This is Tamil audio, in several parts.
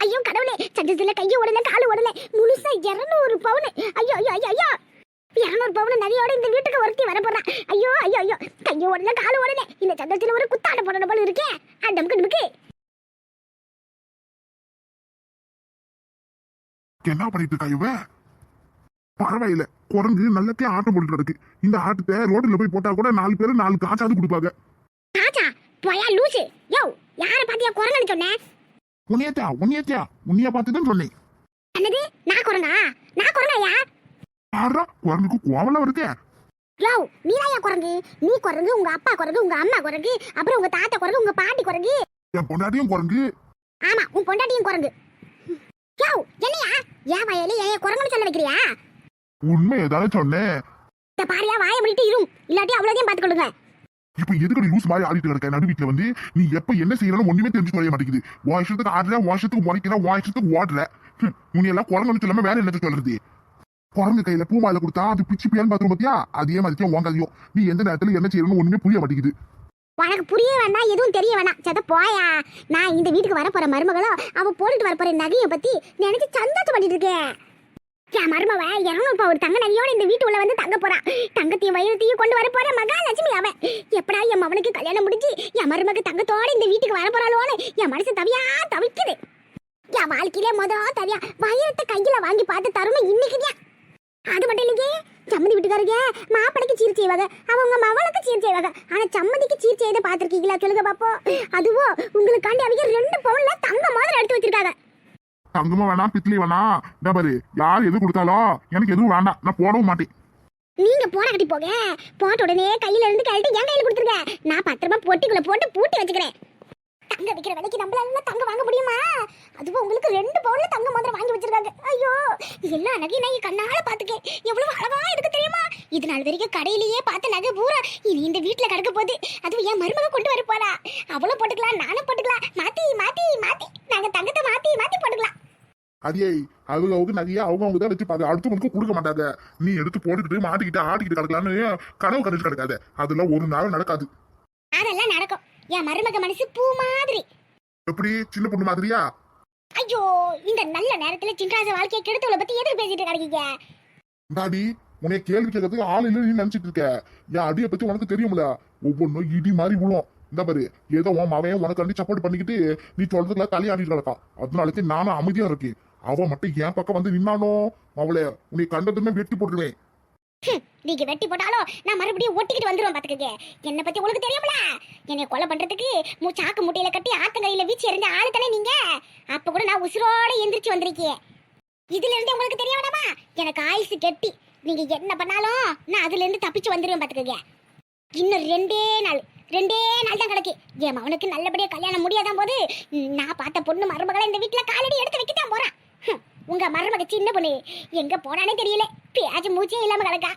ஐயோ கடவுளே சட்டத்துல கையை உடல காலு உடல முழுசா இருநூறு பவுன். ஐயோ ஐயோ ஐயோ ஐயோ. இருநூறு பவுன் நகையோட இந்த வீட்டுக்கு ஒருத்தி வர போறான் ஐயோ ஐயோ ஐயோ. கையை உடல காலு உடல இந்த சட்டத்துல ஒரு குத்தாட போடணும் போல இருக்கே. அடமுக்கு நமக்கு என்ன பண்ணிட்டு இருக்கா இவ? பரவாயில்ல. குரங்கு நல்லத்தே ஆட்டம் போட்டு கிடக்கு. இந்த ஆட்டத்தை ரோட்ல போய் போட்டா கூட நாலு பேர் நாலு காசாவது கொடுப்பாங்க. ராஜா போயா லூசு. யோ யார பாத்தியா குரங்கன்னு சொன்னேன் உன்னையத்தா உன்னையத்தா. உன்னைய பார்த்து தான் சொன்னேன். என்னது? நான் குரங்கா நான் குரங்காயா ஆடுறா குரங்குக்கு கோவலம் இருக்கே யோ நீதாயா குரங்கு? நீ குரங்கு உங்க அப்பா குரங்கு உங்க அம்மா குரங்கு அப்புறம் உங்க தாத்தா குரங்கு உங்க பாட்டி குரங்கு. என் பொண்டாட்டியும் குரங்கு. ஆமா உன் பொண்டாட்டியும் குரங்கு. யோ என்னையா? ஏன் வயலு ஏன் குரங்குன்னு சொல்ல வைக்கிறியா? உண்மை ஏதாவது சொன்னேன். இந்த பாரியா வாய முடிட்டு இரும் இல்லாட்டி அவ்வளோதையும் பார்த்துக்கொள்ளுங்க. இப்ப எதுக்கு நீ லூஸ் மாதிரி ஆடிட்டு கிடக்க? நடு வீட்டுல வந்து நீ எப்ப என்ன செய்யறன்னு ஒண்ணுமே தெரிஞ்சு தொலைய மாட்டேங்குது. உன் இஷ்டத்துக்கு ஆடுற உன் இஷ்டத்துக்கு முறைக்கிற உன் இஷ்டத்துக்கு ஓடுற. ஹம், உன்னை எல்லாம் குரங்கு சொல்லாம வேற என்ன சொல்றது? குரங்கு கையில பூமால கொடுத்தா அது பிச்சு பியான்னு பாத்துரும் பாத்தியா? அதே மாதிரி உன் நீ எந்த நேரத்துல என்ன செய்யணும்னு ஒண்ணுமே புரிய மாட்டேங்குது. உனக்கு புரிய வேண்டாம் எதுவும் தெரிய வேணாம் சத போயா. நான் இந்த வீட்டுக்கு வரப்போற மருமகளோ அவ போட்டுட்டு வரப்போற நகையை பத்தி நினைச்சு சந்தோஷம் பண்ணிட்டு இருக்கேன். என் மருமவ இரநூறுபா ஒரு தங்க நகையோட இந்த வீட்டு உள்ள வந்து தங்க போறான் தங்கத்தையும் வயிறத்தையும் கொண்டு வர போற மகாலட்சுமி அவன். எப்படா என் மவனுக்கு கல்யாணம் முடிஞ்சு என் மருமக தங்கத்தோட இந்த வீட்டுக்கு வர போறாளோன்னு என் மனசு தவியா தவிக்குது. என் வாழ்க்கையிலே மொத தவியா வைரத்தை கையில வாங்கி பார்த்த தருமை இன்னைக்குதான் அது மட்டும் இல்லையே சம்மந்தி வீட்டுக்காரங்க மாப்பிளைக்கு சீர் செய்வாங்க அவங்க மவளுக்கு சீர் செய்வாங்க. ஆனா சம்மந்திக்கு சீர் செய்த பாத்திருக்கீங்களா சொல்லுங்க பாப்போம். அதுவோ உங்களுக்காண்டி அவங்க ரெண்டு பவுன்ல தங்க மாதிரி எடுத்து வச்சிருக்காங்க. தங்கமும் வேணாம் பித்லி வேணாம் இந்த பாரு யார் எது கொடுத்தாலும் எனக்கு எதுவும் வேண்டாம். நான் போடவும் மாட்டேன். நீங்க போன கட்டி போங்க போட்ட உடனே கையில இருந்து கழட்டி என் கையில கொடுத்துருங்க. நான் பத்திரமா பொட்டிக்குள்ள போட்டு பூட்டி வச்சுக்கிறேன். தங்க விக்கிற விலைக்கு நம்மளால தங்க வாங்க முடியுமா? அதுவும் உங்களுக்கு ரெண்டு பவுன்ல தங்க மாதிரி வாங்கி வச்சிருக்காங்க. ஐயோ எல்லா நகையும் நான் கண்ணால பாத்துக்கேன் எவ்வளவு அழகா இருக்கு தெரியுமா? இது நாள் வரைக்கும் கடையிலேயே பார்த்த நகை பூரா இனி இந்த வீட்டுல கிடக்க போகுது. அதுவும் என் மருமக கொண்டு வர போறா. அவளும் போட்டுக்கலாம் நானும் போட்டுக்கலாம். மாத்தி மாத்தி மாத்தி. நாங்க தங்கத்தை மாத்தி மாத்தி போட்டுக்கலாம். அடியே அவங்க அவங்க நகையா அவங்க அவங்க தான் வச்சு பாரு அடுத்தவங்களுக்கு கொடுக்க மாட்டாங்க. நீ எடுத்து போட்டுக்கிட்டு மாட்டிக்கிட்டு ஆட்டிக்கிட்டு கிடக்கலான்னு கனவு கண்டுட்டு கிடக்காத. அதெல்லாம் ஒரு நாள் நடக்காது. அதெல்லாம் நடக்கும். என் மருமக மனசு பூ மாதிரி. எப்படி? சின்ன பொண்ணு மாதிரியா? ஐயோ இந்த நல்ல நேரத்துல சின்ராச வாழ்க்கையை கெடுத்தவளை பத்தி எதுக்கு பேசிட்டு கிடைக்கீங்க டாடி உன்னை கேள்வி கேட்கறதுக்கு ஆள் இல்ல நீ நினைச்சிட்டு இருக்க. என் அடியை பத்தி உனக்கு தெரியும்ல? ஒவ்வொன்றும் இடி மாதிரி விழும். இந்த பாரு ஏதோ உன் மவன் உனக்கு அண்டி சப்போர்ட் பண்ணிக்கிட்டு நீ சொல்றதுக்குலாம் தலையாடிட்டு கிடக்கான். அதனாலக்கு நானும் அமைதியா இருக்கேன். அவன் மட்டும் என் பக்கம் வந்து நின்னானோ? அவளை உன்னை கண்டதுமே வெட்டி போட்டுருவேன். நீங்க வெட்டி போட்டாலும் நான் மறுபடியும் ஒட்டிக்கிட்டு வந்துருவேன் பாத்துக்கங்க. என்ன பத்தி உங்களுக்கு தெரியும்ல? என்னை கொலை பண்றதுக்கு மூ சாக்கு முட்டையில கட்டி ஆத்தங்கரையில வீச்சு எறிஞ்ச ஆளு தானே நீங்க? அப்ப கூட நான் உசுரோட எந்திரிச்சு வந்திருக்கேன். இதுல இருந்து உங்களுக்கு தெரிய வேணாமா எனக்கு ஆயுசு கெட்டி. நீங்க என்ன பண்ணாலும் நான் அதுல இருந்து தப்பிச்சு வந்துருவேன் பாத்துக்கங்க. இன்னும் ரெண்டே நாள் ரெண்டே நாள் தான் கிடக்கு. என் மகனுக்கு நல்லபடியா கல்யாணம் முடியாதான் போது நான் பார்த்த பொண்ணு மருமகளை இந்த வீட்டுல காலடி எடுத்து வைக்கத்தான் போறான் ஹம், உங்க மருமக சின்ன பொண்ணு. எங்க போனானே தெரியல. பேச்சு மூச்சே இல்லாம கிடக்கா.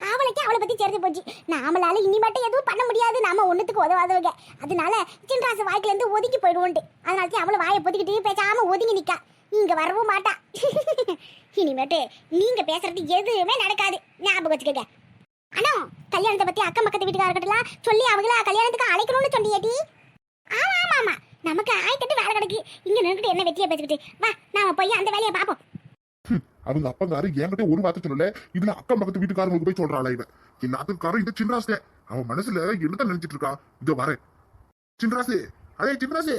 அவளுக்கே அவளை பத்தி தெரிஞ்சு போச்சு. நாமளால இனி மட்டும் எதுவும் பண்ண முடியாது. நாம ஒண்ணுத்துக்கு உதவாதவங்க. அதனால சின்ராசு வாய்க்குல இருந்து ஒதுக்கி போயிடுவோன்ட்டு. அதனால அவளை வாயை பொதுக்கிட்டு பேசாம ஒதுங்கி நிக்கா. இங்க வரவும் மாட்டா. இனிமேட்டு நீங்க பேசுறது எதுவுமே நடக்காது. ஞாபகம் வச்சுக்கோங்க. அண்ணா கல்யாணத்தை பத்தி அக்கம் பக்கத்து வீட்டுக்காரர்கிட்டலாம் சொல்லி அவங்கள கல்யாணத்துக்கு அழைக்கணும்னு சொன்னியேடி? ஆமா ஆமா ஆமா. நமக்கு ஆயத்தட்டு வேலை கிடக்கு. இங்க நின்றுட்டு என்ன வெட்டியா பேசிக்கிட்டு. வா நாம போய் அந்த வேலையை பார்ப்போம். அவங்க அப்பங்காரு என்கிட்ட ஒரு வார்த்தை சொல்லல. இதுல அக்கம் பக்கத்து வீட்டுக்காரங்களுக்கு போய் சொல்றாளா இவன். எல்லாத்துக்காரும் இந்த சின்ராசே. அவன் மனசுல என்னதான் நினைச்சிட்டு இருக்கா? இதோ வரேன். சின்ராசு. அதே சின்ராசு.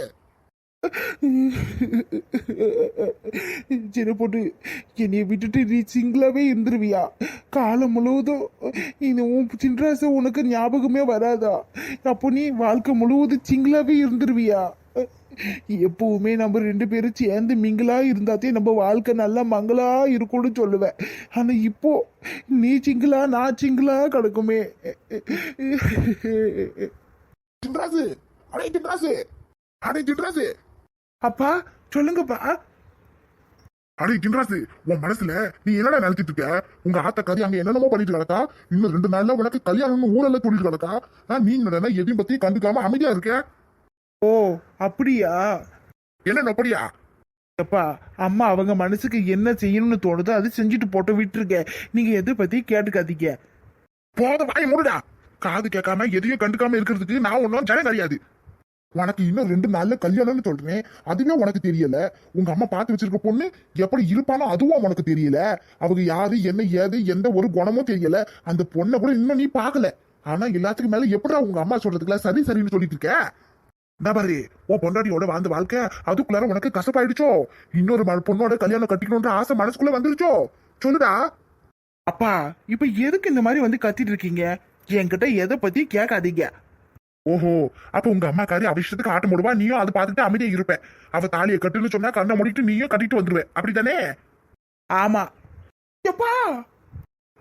சின்ன பொண்ணு என்னைய விட்டுட்டு நீ சிங்கிளாவே இருந்துருவியா? காலம் முழுவதும் இந்த உன் சின்ராச உனக்கு ஞாபகமே வராதா? அப்போ நீ வாழ்க்கை முழுவதும் சிங்கிளாவே இருந்துருவியா? எப்பவுமே நம்ம ரெண்டு பேரும் சேர்ந்து மிங்கிளா இருந்தாதே நம்ம வாழ்க்கை நல்லா மங்களா இருக்கும்னு சொல்லுவேன். ஆனா இப்போ நீ சிங்கிளா நான் சிங்கிளா கிடக்குமே. சின்ராசு அடே சின்ராசு அடே சின்ராசு. அப்பா சொல்லுங்கப்பா. அடே சின்ராசு உன் மனசுல நீ என்னடா நினைச்சிட்டு இருக்க? உங்க ஆத்த கறி அங்க என்னென்னமோ பண்ணிட்டு கிடக்கா? இன்னும் ரெண்டு நாள்ல உனக்கு கல்யாணம்னு ஊழல்ல சொல்லிட்டு கிடக்கா? நீ என்னடா எதையும் பத்தி கண்டுக்காம அமைதியா இருக்க? ஓ அப்படியா? என்ன நொப்படியா? அப்பா அம்மா அவங்க மனசுக்கு என்ன செய்யணும்னு தோணுதோ அது செஞ்சுட்டு போட்டு விட்டுருக்க நீங்க எதை பத்தி கேட்டுக்காதீங்க. போத வாய் மூடுடா. காது கேட்காம எதையும் கண்டுக்காம இருக்கிறதுக்கு நான் ஒன்றும் ஜனம் கிடையாது. உனக்கு இன்னும் ரெண்டு நாள்ல கல்யாணம்னு சொல்றேன் அதுவே உனக்கு தெரியல. உங்க அம்மா பார்த்து வச்சிருக்க பொண்ணு எப்படி இருப்பானோ அதுவும் உனக்கு தெரியல. அவங்க யாரு என்ன ஏது எந்த ஒரு குணமும் தெரியல. அந்த பொண்ணை கூட இன்னும் நீ பார்க்கல. ஆனா எல்லாத்துக்கும் மேல எப்படிடா உங்க அம்மா சொல்றதுக்குல சரி சரின்னு சொல்லிட்டு இருக்க? இந்த பாரு உன் பொண்டாட்டியோட வாழ்ந்த வாழ்க்கை அதுக்குள்ளார உனக்கு கசப்பாயிடுச்சோ? இன்னொரு பொண்ணோட கல்யாணம் கட்டிக்கணும்ன்ற ஆசை மனசுக்குள்ள வந்துருச்சோ? சொல்லுடா. அப்பா இப்ப எதுக்கு இந்த மாதிரி வந்து கத்திட்டு இருக்கீங்க? என்கிட்ட எதை பத்தி கேட்காதீங்க. ஓஹோ அப்ப உங்க அம்மா காரி அவ இஷ்டத்துக்கு ஆட்டம் போடுவா நீயும் அதை பார்த்துட்டு அமைதியா இருப்பேன் அவ தாலியை கட்டுன்னு சொன்னா கண்ணை மூடிட்டு நீயும் கட்டிட்டு வந்துருவேன் அப்படித்தானே? ஆமா. எப்பா!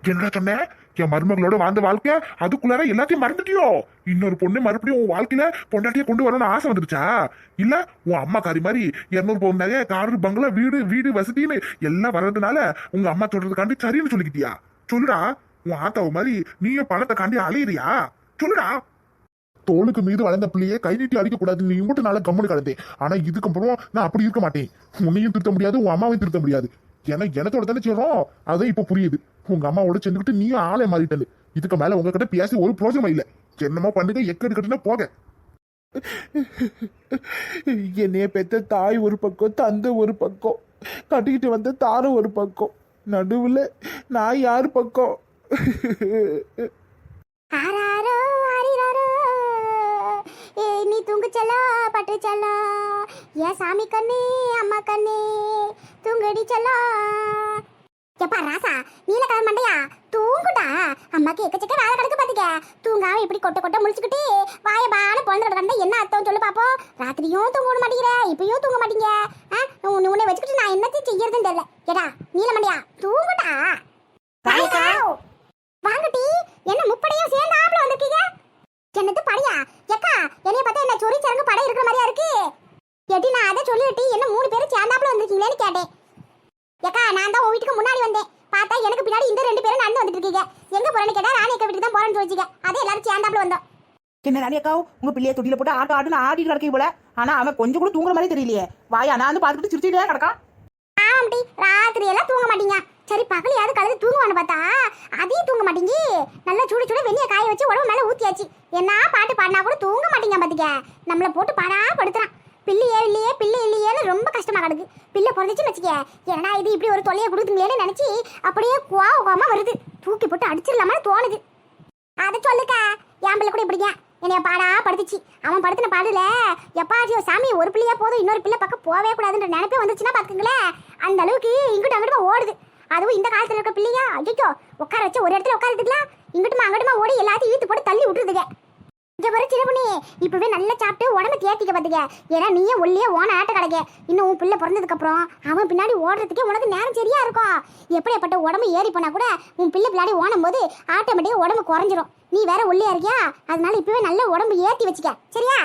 என்னடா சொன்ன? என் மருமகளோட வாழ்ந்த வாழ்க்கை அதுக்குள்ளார எல்லாத்தையும் மறந்துட்டியோ? இன்னொரு பொண்ணு மறுபடியும் உன் வாழ்க்கையில பொண்டாட்டியை கொண்டு வரணும்னு ஆசை வந்துருச்சா இல்ல உன் அம்மா காரி மாதிரி இருநூறு பவுன் நகை காரு பங்களா வீடு வீடு வசதின்னு எல்லாம் வர்றதுனால உங்க அம்மா சொல்றதுக்காண்டி சரின்னு சொல்லிக்கிட்டியா? சொல்லுடா உன் ஆத்தாவை மாதிரி நீயும் பணத்தை காண்டி அலையிறியா? சொல்லுடா. தோளுக்கு மீது வளர்ந்த பிள்ளையே கை நீட்டி அடிக்க கூடாது நீ மட்டும் நாளை கம்முனு கலந்தேன் ஆனா இதுக்கப்புறம் நான் அப்படி இருக்க மாட்டேன். உன்னையும் திருத்த முடியாது உன் அம்மாவையும் திருத்த முடியாது. ஏன்னா எனத்தோட தானே செய்யறோம் அதான் இப்ப புரியுது. உங்க அம்மாவோட சேர்ந்துக்கிட்டு நீயும் ஆளே மாறிட்டது இதுக்கு மேல உங்ககிட்ட பேசி ஒரு பிரோஜனம் இல்ல. என்னமோ பண்ணுங்க எக்கடி கட்டுனா போக என்னைய பெத்த தாய் ஒரு பக்கம் தந்தை ஒரு பக்கம் கட்டிக்கிட்டு வந்த தாரம் ஒரு பக்கம் நடுவுல நான் யார் பக்கம்? நீ தூங்கு செல்லா பட்டு செல்லா ஏன் சாமி கண்ணே அம்மா கண்ணே? தூங்கடி செல்லா எப்பா ராசா நீல கலர் மண்டையா? தூங்குடா. அம்மாக்கு எக்கச்சக்க வேலை கிடக்கு பாத்துக்க. தூங்காம இப்படி கொட்ட கொட்ட முழிச்சுக்கிட்டு வாய பான பொழுது கிடந்தா என்ன அர்த்தம் சொல்லு பாப்போம் ராத்திரியும் தூங்க விட மாட்டேங்கிற இப்பயும் தூங்க மாட்டீங்க? உன்னை வச்சுக்கிட்டு நான் என்னத்தையும் செய்யறதுன்னு தெரியல. ஏடா நீல மண்டையா தூங்குடா. வாங்கட்டி என்ன முப்படையும் சேர்ந்து ஆப்ல வந்திருக்கீங்க? என்னது படையா? எக்கா என்னைய பார்த்தா என்ன சொறி சரங்கு படை இருக்கிற மாதிரியா இருக்கு? எட்டி நான் அதை சொல்லிட்டு என்ன மூணு பேரும் சேர்ந்தாப்புல வந்திருக்கீங்களேன்னு கேட்டேன். எக்கா நான் தான் உன் வீட்டுக்கு முன்னாடி வந்தேன். பார்த்தா எனக்கு பின்னாடி இந்த ரெண்டு பேரும் நடந்து வந்துட்டு இருக்கீங்க. எங்க போறேன்னு கேட்டா ராணி அக்கா வீட்டுக்கு தான் போறேன்னு சொல்லிச்சிங்க அதே எல்லாரும் சேர்ந்தாப்புல வந்தோம். என்ன ராணியக்கா உங்க பிள்ளைய தொட்டில போட்டு ஆட்டு ஆட்டுன்னு ஆடிட்டு கிடக்கே போல. ஆனா அவன் கொஞ்சம் கூட தூங்குற மாதிரி தெரியலையே. வாயா நான் வந்து பார்த்துட்டு சிரிச்சுட்டு தான் கிடக்கான். ஆமாட்டி ராத்திரி எல்லாம் தூங்க மாட்டீங்க. சரி பகலையாவது கலந்து தூங்குவான்னு பார்த்தா அதையும் தூங்க மாட்டீங்க. நல்லா சுட சுட வெந்நிய காய வச்சு உடம்பு மேல ஊத்தியாச்சு. என்ன பாட்டு பாடினா கூட தூங்க மாட்டீங்க பாத்துக்க. நம்மள போட்டு பாடா படுத்துறான் பிள்ளையே இல்லையே பிள்ளை இல்லையேன்னு ரொம்ப கஷ்டமாக கிடக்கு. பிள்ளை பிறந்துச்சுன்னு வச்சுக்க ஏன்னா இது இப்படி ஒரு தொல்லையை கொடுக்குங்களேன்னு நினச்சி அப்படியே கோவமா வருது. தூக்கி போட்டு அடிச்சிடலாமான்னு தோணுது. அதை சொல்லுக்கா என் பிள்ளை கூட இப்படிங்க என்னைய பாடா படுத்துச்சு. அவன் படுத்தின பாடல எப்பாச்சியோ சாமி ஒரு பிள்ளையா போதும் இன்னொரு பிள்ளை பக்கம் போவே கூடாதுன்ற நினைப்பே வந்துச்சுன்னா பார்த்துக்கங்களேன் அந்த அளவுக்கு இங்கிட்டு அங்கிட்டுமா ஓடுது. அதுவும் இந்த காலத்தில் இருக்க பிள்ளையா ஐயோ உட்கார வச்சு ஒரு இடத்துல உட்காரத்துக்கலாம் இங்கிட்டுமா அங்கிட்டுமா ஓடி எல்லாத்தையும் இழுத்து போட்டு தள்ளி விட்டுருதுங்க. இங்க வர சின்ன பொண்ணு இப்பவே நல்லா சாப்பிட்டு உடம்ப தேத்திக்க பாத்துக்க. ஏன்னா நீயே ஒல்லியே ஓன ஆட்ட கிடைக்க இன்னும் உன் பிள்ளை பிறந்ததுக்கு அப்புறம் அவன் பின்னாடி ஓடுறதுக்கே உனக்கு நேரம் சரியா இருக்கும். எப்படியாப்பட்ட உடம்பு ஏறி போனா கூட உன் பிள்ளை பின்னாடி ஓடும் போது ஆட்டோமேட்டிக்கா உடம்பு குறைஞ்சிரும். நீ வேற ஒல்லியா இருக்கியா? அதனால இப்பவே நல்ல உடம்பு ஏத்தி வச்சுக்க. சரியா?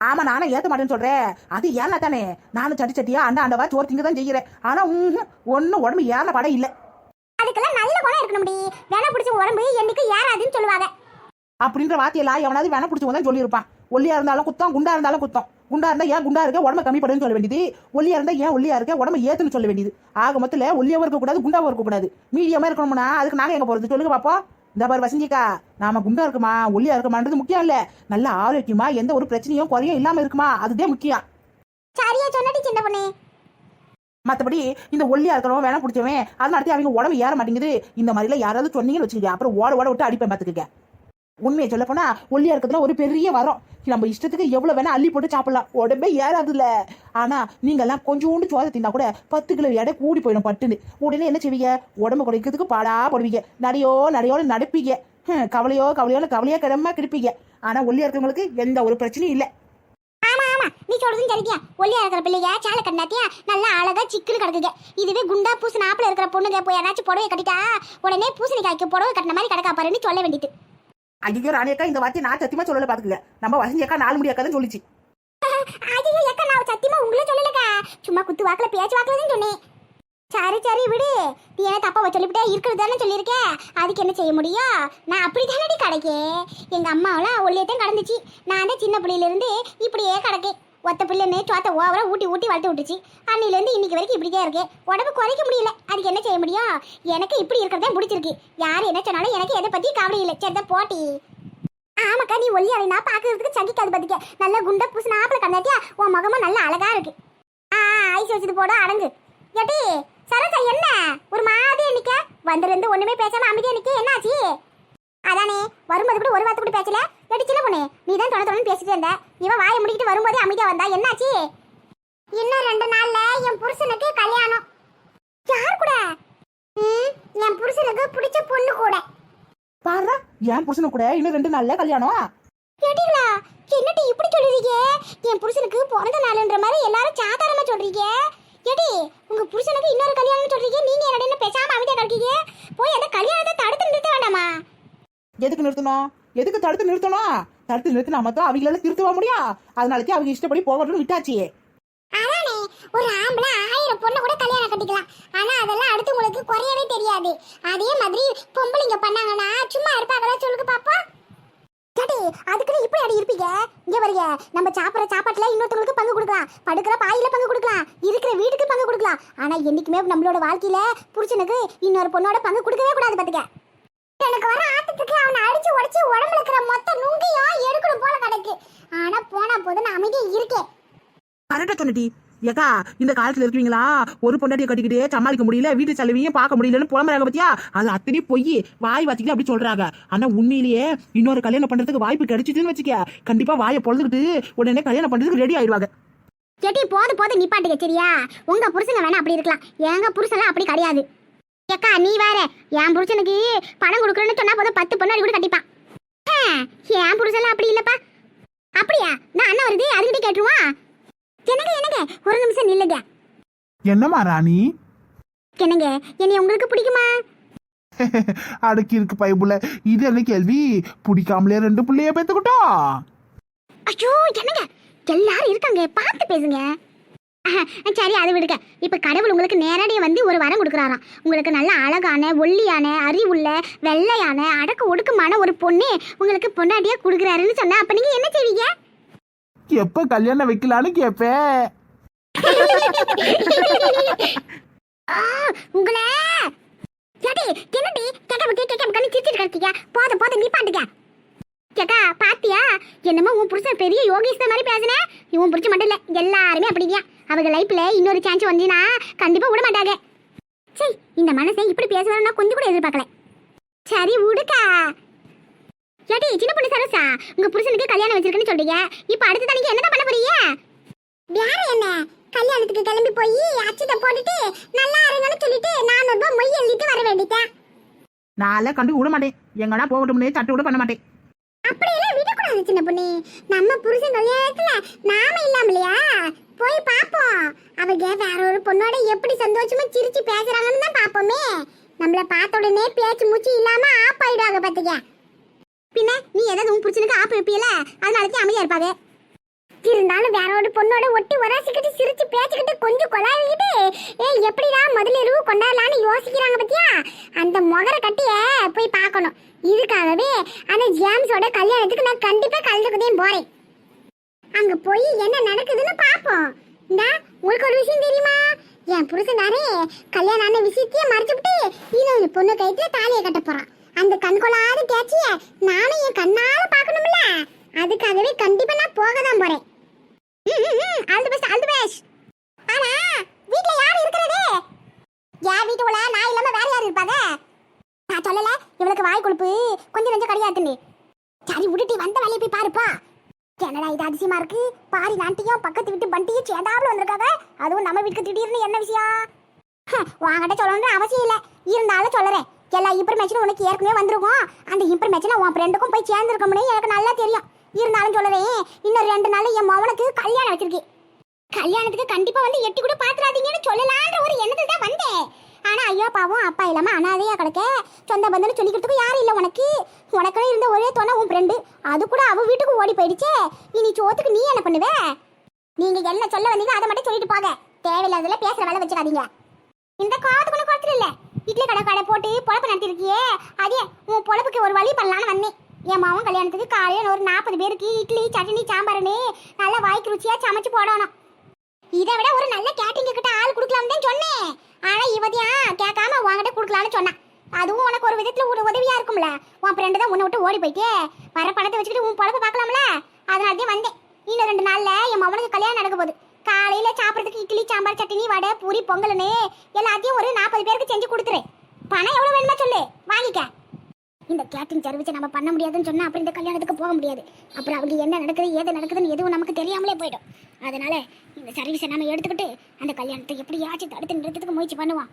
ஆமா நானும் ஏத்த மாட்டேன்னு சொல்றேன் அது ஏன்னா தானே நானும் சட்டி சட்டியா அண்டா அண்டவா சோறு திங்க தான் செய்யறேன் ஆனா ஒன்னும் உடம்பு ஏற படம் இல்ல. அதுக்கெல்லாம் நல்ல குணம் இருக்கணும் வேணா பிடிச்ச உடம்பு என்னைக்கு ஏறாதுன்னு சொல்லுவாங்க. அப்படின்ற வார்த்தையெல்லாம் எவனாவது வேணா பிடிச்சி வந்தா சொல்லியிருப்பான். ஒல்லியா இருந்தாலும் குத்தம் குண்டா இருந்தாலும் குத்தம். குண்டா இருந்தா ஏன் குண்டா இருக்க? உடம்பு கம்மி பண்ணுன்னு சொல்ல வேண்டியது. ஒல்லியா இருந்தா ஏன் ஒல்லியா இருக்க? உடம்பு ஏத்துன்னு சொல்ல வேண்டியது. ஆக மொத்தத்துல ஒல்லியாவும் இருக்க கூடாது குண்டாவும் இருக்க கூடாது. மீடியமா இருக்கணும்னா அதுக்கு நாங்க எங்க போறது? சொல்லுங்க பாப்போம். இந்த பாரு வசந்திக்கா நாம குண்டா இருக்குமா ஒல்லியா இருக்குமான்றது முக்கியம் இல்ல. நல்ல ஆரோக்கியமா எந்த ஒரு பிரச்சனையும் குறையும் இல்லாம இருக்குமா? அதுதான் முக்கியம். சரியா சொன்னடி சின்ன பொண்ணு. மத்தபடி இந்த ஒல்லியா இருக்கிறவன் வேணா பிடிச்சவன் அது நடத்தி அவங்க உடம்பு ஏற மாட்டேங்குது. இந்த மாதிரிலாம் யாராவது சொன்னீங்கன்னு வச்சுக்கோங்க. அப்புறம் ஓட ஓட விட்டு அடிப்பேன் பாத்துக்கங்க. உண்மையை சொல்ல போனா ஒல்லியா இருக்கிறதுல ஒரு பெரிய வரம். நம்ம இஷ்டத்துக்கு எவ்வளவு வேணா அள்ளி போட்டு சாப்பிடலாம். உடம்பே ஏறாதுல்ல. ஆனா நீங்க எல்லாம் கொஞ்சோண்டு சோதை தின்னா கூட பத்து கிலோ எடை கூடி போயிடும் பட்டுன்னு. உடனே என்ன செய்வீங்க? உடம்பு குறைக்கிறதுக்கு பாடா போடுவீங்க. நடையோ நடையோட நடப்பீங்க. ஹம், கவலையோ கவலையோன்னு கவலையோ கிடமா கிடைப்பீங்க. ஆனா ஒல்லியா இருக்கிறவங்களுக்கு எந்த ஒரு பிரச்சனையும் இல்லை. ஆமா ஆமா. நீ சொல்றதும் சரிக்கியா? ஒல்லியா இருக்கிற பிள்ளைங்க சேலை கண்ணாத்தியா நல்லா அழகா சிக்குன்னு கிடக்குங்க. இதுவே குண்டா பூசு நாப்பில் இருக்கிற பொண்ணுங்க போய் யாராச்சும் புடவை கட்டிட்டா உடனே பூசணிக்காய்க்கு புடவை கட்டின மாதிரி கிடக்கா பாருன்னு சொல்ல வேண்டியது. ஐயோ ராணியக்கா இந்த வார்த்தையை நான் சத்தியமா சொல்லல பாத்துக்கங்க. நம்ம வசந்தி அக்கா நாலு முடி அக்கா தான் சொல்லிச்சு. ஐயோ அக்கா நான் சத்தியமா உங்களே சொல்லலக்கா. சும்மா குத்து வாக்குல பேச்சு வாக்குல தான் சொன்னேன். சரி சரி விடு. நீ என்ன தப்பா சொல்லிவிட்டே இருக்கிறது தானே சொல்லியிருக்கேன் அதுக்கு என்ன செய்ய முடியும் நான் அப்படி தானடி கிடைக்கே. எங்கள் அம்மாவெல்லாம் ஒல்லியத்தையும் கடந்துச்சு. நான் தான் சின்ன பிள்ளையிலேருந்து இப்படியே கிடக்கேன். ஒத்த பிள்ளைன்னு சோத்த ஓவரா ஊட்டி ஊட்டி வளர்த்து விட்டுச்சு. அன்னிலேருந்து இன்னைக்கு வரைக்கும் இப்படியே இருக்கு. உடம்பு குறைக்க முடியல. அதுக்கு என்ன செய்ய முடியும்? எனக்கு இப்படி இருக்கிறதே பிடிச்சிருக்கு. யார் என்ன சொன்னாலும் எனக்கு எதை பத்தி கவலை இல்லை. சரிதான் போட்டி. ஆமாக்கா நீ ஒல்லி அலைனா பாக்குறதுக்கு சங்கிக்காது பாத்துக்க. நல்ல குண்ட பூசு நாப்பில கண்ணாட்டியா உன் முகமும் நல்ல அழகா இருக்கு. ஆ ஐஸ் வச்சது போட அடங்கு. ஏட்டி சரசா என்ன? ஒரு மாதிரியா நிக்க. வந்திருந்து ஒண்ணுமே பேசாம அமைதியா நிக்க. என்னாச்சு? அதானே வரும்போது கூட ஒரு வார்த்தை கூட பேசல. சின்ன பொண்ணு நீ தான் தொட தொடன்னு பேசிட்டு இருந்த. இவன் வாயை முடிக்கிட்டு வரும்போதே அமைதியா வந்தா என்னாச்சு? இன்னும் ரெண்டு நாள்ல என் புருஷனுக்கு கல்யாணம். யார் கூட? என் புருஷனுக்கு பிடிச்ச பொண்ணு கூட. பாரு என் புருஷனு கூட இன்னும் ரெண்டு நாள்ல கல்யாணம்? கேட்டீங்களா என்னடி இப்படி சொல்றீங்க? என் புருஷனுக்கு பிறந்த நாளுன்ற மாதிரி எல்லாரும் சாதாரணமா சொல்றீங்க. ஏடி உங்க புருஷனுக்கு இன்னொரு கல்யாணம் சொல்றீங்க. நீங்க என்னடா என்ன பேசாம அமைதியா இருக்கீங்க போய் அந்த கல்யாணத்தை தடுத்து நிறுத்த வேண்டாமா? எதுக்கு நிறுத்தணும்? எதுக்கு தடுத்து நிறுத்தணும்? தடுத்து நிறுத்தினா மட்டும் அவங்களால திருத்தவா முடியும் அதனாலக்கே அவங்க இஷ்டப்படி போகட்டும்னு விட்டாச்சியே அதானே ஒரு ஆம்பளை ஆயிரம் பொண்ணு கூட கல்யாணம் கட்டிக்கலாம். ஆனா அதெல்லாம் அடுத்தவங்களுக்கு குறையவே தெரியாது. அதே மாதிரி பொம்பளைங்க பண்ணாங்கன்னா சும்மா இருப்பாங்களா சொல்லுங்க பாப்பா கேட்டி அதுக்குன்னு இப்படி அடி இருப்பீங்க? இங்க வருங்க நம்ம சாப்பிட்ற சாப்பாட்டுல இன்னொருத்தவங்களுக்கு பங்கு கொடுக்கலாம். படுக்கிற பாயில பங்கு கொடுக்கலாம். இருக்கிற வீட்டுக்கு பங்கு கொடுக்கலாம். ஆனா என்னைக்குமே நம்மளோட வாழ்க்கையில புருஷனுக்கு இன்னொரு பொண்ணோட பங்கு கொடுக்கவே கூடாது பாத்துக்க. எனக்கு வர ஆட்டத்துக்கு அவனை அடிச்சு உடைச்சு உடம்புல இருக்கிற மொத்த நுங்கையும் எடுக்கணும் போல கிடக்கு. ஆனா போனா போது நான் அமைதியா இருக்கேன் கரெக்டா சொன்னடி. ஏக்கா இந்த காலத்துல இருக்கீங்களா ஒரு பொண்டாட்டியை கட்டிக்கிட்டே சமாளிக்க முடியல வீட்டு செலவையும் பார்க்க முடியலன்னு புலம்புறாங்க பத்தியா? அது அத்தனை பொய். வாய் வாத்திக்கல அப்படி சொல்றாங்க. ஆனா உண்மையிலேயே இன்னொரு கல்யாணம் பண்றதுக்கு வாய்ப்பு கிடைச்சிட்டுன்னு வச்சுக்க. கண்டிப்பா வாயை பொழுதுகிட்டு உடனே கல்யாணம் பண்றதுக்கு ரெடி ஆயிடுவாங்க செட்டி போது போது நிப்பாட்டுங்க சரியா? உங்க புருஷங்க வேணா அப்படி இருக்கலாம். எங்க புருஷன்லாம் அப்படி கிடையாது. ஏக்கா நீ வேற. என் புருஷனுக்கு பணம் கொடுக்குறேன்னு சொன்னா போதும் பத்து பொண்ணாடி கூட கட்டிப்பான். என் புருஷன்லாம் அப்படி இல்லப்பா. அப்படியா? நான் அண்ணன் வருது அதுக்கிட்ட கேட்டுருவான். என்னங்க என்னங்க? ஒரு நிமிஷம் நில்லுங்க. என்னம்மா ராணி? என்னங்க? என்னை உங்களுக்கு பிடிக்குமா? அடக்கி இருக்கு பைப்புல இது என்ன கேள்வி? பிடிக்காமலே ரெண்டு பிள்ளைய பெத்துக்கிட்டோம் ஐயோ என்னங்க? எல்லாரும் இருக்காங்க பார்த்து பேசுங்க. சரி அதை விடுங்க. இப்ப கடவுள் உங்களுக்கு நேரடியாக வந்து ஒரு வரம் கொடுக்குறாராம். உங்களுக்கு நல்ல அழகான ஒல்லியான அறிவுள்ள வெள்ளையான அடக்க ஒடுக்கமான ஒரு பொண்ணு உங்களுக்கு பொண்டாட்டியா கொடுக்குறாருன்னு சொன்னா அப்ப நீங்க என்ன செய்வீங்க? எப்ப கல்யாணம் வைக்கலான்னு கேப்பேன் ஆ, உங்களை! என்னடி? கேட்க கேட்க கேட்க சிரிச்சிட்டு கிடக்கீங்க. போத போத நீ பாட்டுக்க கேக்கா பாத்தியா என்னமோ உன் புருஷன் பெரிய யோகேஸ்வர மாதிரி பேசுனே. இவன் புருஷன் மட்டும் இல்ல எல்லாருமே அப்படிங்க அவங்க லைஃப்ல இன்னொரு சான்ஸ் வந்துச்சுன்னா கண்டிப்பா விட மாட்டாங்க. சரி இந்த மனசை இப்படி பேசுவாருன்னா கொஞ்சம் கூட எதிர்பார்க்கல. சரி விடுக்கா ஏடி சின்ன பொண்ணு சரசா உங்க புருஷனுக்கு கல்யாணம் வச்சிருக்குன்னு சொல்றீங்க. இப்போ அடுத்த தனிக்கு என்னதான் பண்ண போறீங்க? வேற என்ன? கல்யாணத்துக்கு கிளம்பி போய் அச்சத்தை போட்டுட்டு நல்லா இருங்கன்னு சொல்லிட்டு நானூறு ரூபாய் மொய் எழுதிட்டு வர வேண்டியதேன் நான்லாம் கண்டு விட மாட்டேன். எங்கன்னா போகட்டும்னே தட்டு விட பண்ண மாட்டேன். சின்ன பொண்ணு. நம்ம புருஷன் கல்யாணத்துல நாம இல்லாமலையா? போய் பாப்போம். அவங்க வேற ஒரு பொண்ணோட எப்படி சந்தோஷமா சிரிச்சு பேசுறாங்கன்னு தான் பாப்போமே. நம்மள பார்த்த உடனே பேச்சு மூச்சு இல்லாம ஆப் ஆயிடுவாங்க பாத்துக்க. பின்ன நீ ஏதாவது உன் புருஷனுக்கு ஆப் வைப்பியல? அதனாலதான் அமைதியா இருப்பாங்க இருந்தாலும் வேற ஒரு பொண்ணோட ஒட்டி உராசிக்கிட்டு சிரிச்சு பேசிக்கிட்டு கொஞ்சம் கொலாவிக்கிட்டு ஏய் எப்படிடா முதல்ல இரவு கொண்டாடலான்னு யோசிக்கிறாங்க பத்தியா? அந்த முகர கட்டிய போய் பார்க்கணும். இதுக்காகவே அந்த ஜேம்ஸோட கல்யாணத்துக்கு நான் கண்டிப்பா கலந்துக்கதையும் போறேன். அங்க போய் என்ன நடக்குதுன்னு பாப்போம். இந்த உங்களுக்கு ஒரு விஷயம் தெரியுமா? என் புருஷனாரே கல்யாணம் ஆன விஷயத்தையே மறைச்சுட்டு இன்னொரு பொண்ணு கைத்துல தாலியை கட்ட போறான். அந்த கண்கொள்ளாத கேட்சிய நானும் என் கண்ணால பார்க்கணும்ல. அதுக்காகவே கண்டிப்பா நான் போக தான் போறேன் all the best all the best ஆனா வீட்ல யார் இருக்கிறது? என் வீட்டுக்குள்ள நான் இல்லாம வேற யார் இருப்பாங்க? நான் சொல்லல? இவளுக்கு வாய் கொழுப்பு கொஞ்சம் நெஞ்சம் கிடையாதுன்னு. சரி விட்டுட்டு வந்த வேலையை போய் பாருப்பா என்னடா இது அதிசயமா இருக்கு? பாரி நாட்டியும் பக்கத்து வீட்டு பண்டியும் சேர்ந்தாப்புல வந்திருக்காங்க அதுவும் நம்ம வீட்டுக்கு திடீர்னு என்ன விஷயம்? வாங்கிட்ட சொல்லணும்னு அவசியம் இல்லை. இருந்தாலும் சொல்லுறேன். எல்லா இன்ஃபர்மேஷனும் உனக்கு ஏற்கனவே வந்திருக்கும். அந்த இன்ஃபர்மேஷனை உன் ஃப்ரெண்டுக்கும் போய் சேர்ந்துருக்கோம்னு எனக்கு நல்லா தெரியும். இருந்தாலும் சொல்லுறேன் இன்னும் ரெண்டு நாள் என் மவனுக்கு கல்யாணம் வச்சிருக்கு. கல்யாணத்துக்கு கண்டிப்பா வந்து எட்டி கூட பாத்துறாதீங்கன்னு சொல்லலான்ற ஒரு எண்ணத்துல தான் வந்தேன். ஆனா ஐயோ பாவம் அப்பா இல்லாம அனாதையா கிடக்க. சொந்த பந்தம்னு சொல்லிக்கிறதுக்கு யாரும் இல்லை உனக்கு. உனக்குன்னு இருந்த ஒரே துணை உன் ஃப்ரெண்டு அது கூட அவ வீட்டுக்கு ஓடி போயிடுச்சே. இனி சோத்துக்கு நீ என்ன பண்ணுவ? நீங்க என்ன சொல்ல வந்தீங்க அதை மட்டும் சொல்லிட்டு போங்க. தேவையில்லாததுல பேசுற வேலை வச்சுக்காதீங்க. இந்த கோவத்துக்கு கூட குறைச்சல் இல்ல. இட்லி கடை கடை போட்டு பொழப்பு நடத்திருக்கியே. அதே உன் பொழப்புக்கு ஒரு வழி பண்ணலான்னு வந்தேன். என் மாவன் கல்யாணத்துக்கு காலையில் ஒரு நாற்பது பேருக்கு இட்லி சட்னி சாம்பார்னு நல்லா வாய்க்கு ருச்சியா சமைச்சு போடணும். இதை விட ஒரு நல்ல கேட்டிங்க கிட்ட ஆள் கொடுக்கலாம் தான் சொன்னேன். ஆனா இவதியா கேட்காம உங்ககிட்ட கொடுக்கலான்னு சொன்னான் அதுவும் உனக்கு ஒரு விதத்துல ஒரு உதவியா இருக்கும்ல. உன் ஃப்ரெண்டு தான் உன்னை விட்டு ஓடி போயிட்டே. வர பணத்தை வச்சுக்கிட்டு உன் பொழப்ப பார்க்கலாம்ல? அதனால தான் வந்தேன். இன்னும் ரெண்டு நாள்ல என் மவனுக்கு கல்யாணம் நடக்க போகுது. காலையில சாப்பிட்றதுக்கு இட்லி சாம்பார் சட்னி வடை பூரி பொங்கல்னு எல்லாத்தையும் ஒரு நாற்பது பேருக்கு செஞ்சு கொடுத்துரு. பணம் எவ்வளவு வேணுமா சொல்லு. வாங்கிக்க. இந்த கேட்டிங் சர்வீஸை நம்ம பண்ண முடியாதுன்னு சொன்னா அப்புறம் இந்த கல்யாணத்துக்கு போக முடியாது. அப்புறம் அவங்க என்ன நடக்குது ஏது நடக்குதுன்னு எதுவும் நமக்கு தெரியாமலே போயிடும். அதனால இந்த சர்வீஸை நம்ம எடுத்துக்கிட்டு அந்த கல்யாணத்தை எப்படியாச்சும் தடுத்து நிறுத்தத்துக்கு முயற்சி பண்ணுவான்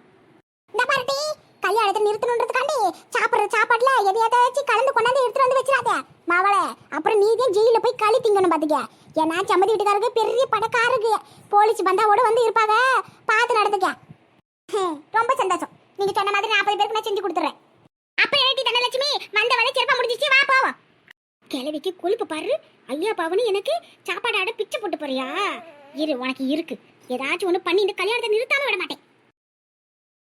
இந்த பாருட்டி. கல்யாணத்தை நிறுத்தணுன்றதுக்காண்டி சாப்பிட்ற சாப்பாடுல எதையாச்சும் கலந்து கொண்டாந்து எடுத்துட்டு வந்து வச்சிடாத. மாவள அப்புறம் நீ தான் ஜெயில போய் களி திங்கணும் பாத்துக்க. ஏன்னா சம்மதி வீட்டுக்காரருக்கு பெரிய படக்காரருக்கு போலீஸ் பந்தாவோட வந்து இருப்பாங்க பார்த்து நடந்துக்க. ரொம்ப சந்தோஷம். நீங்க சொன்ன மாதிரி நாற்பது பேருக்கு நான் செஞ்சு கொடுத்துறேன். அப்ப ஏடி தனலட்சுமி? வந்த வேலை சிறப்பா முடிஞ்சிச்சு வா போவோம். கிழவிக்கு கொழுப்பு பாரு. ஐயா பாவனு எனக்கு சாப்பாடு ஆட பிச்சை போட்டு போறியா? இரு உனக்கு இருக்கு. ஏதாச்சும் ஒன்று பண்ணி இந்த கல்யாணத்தை நிறுத்தாம விட மாட்டேன்.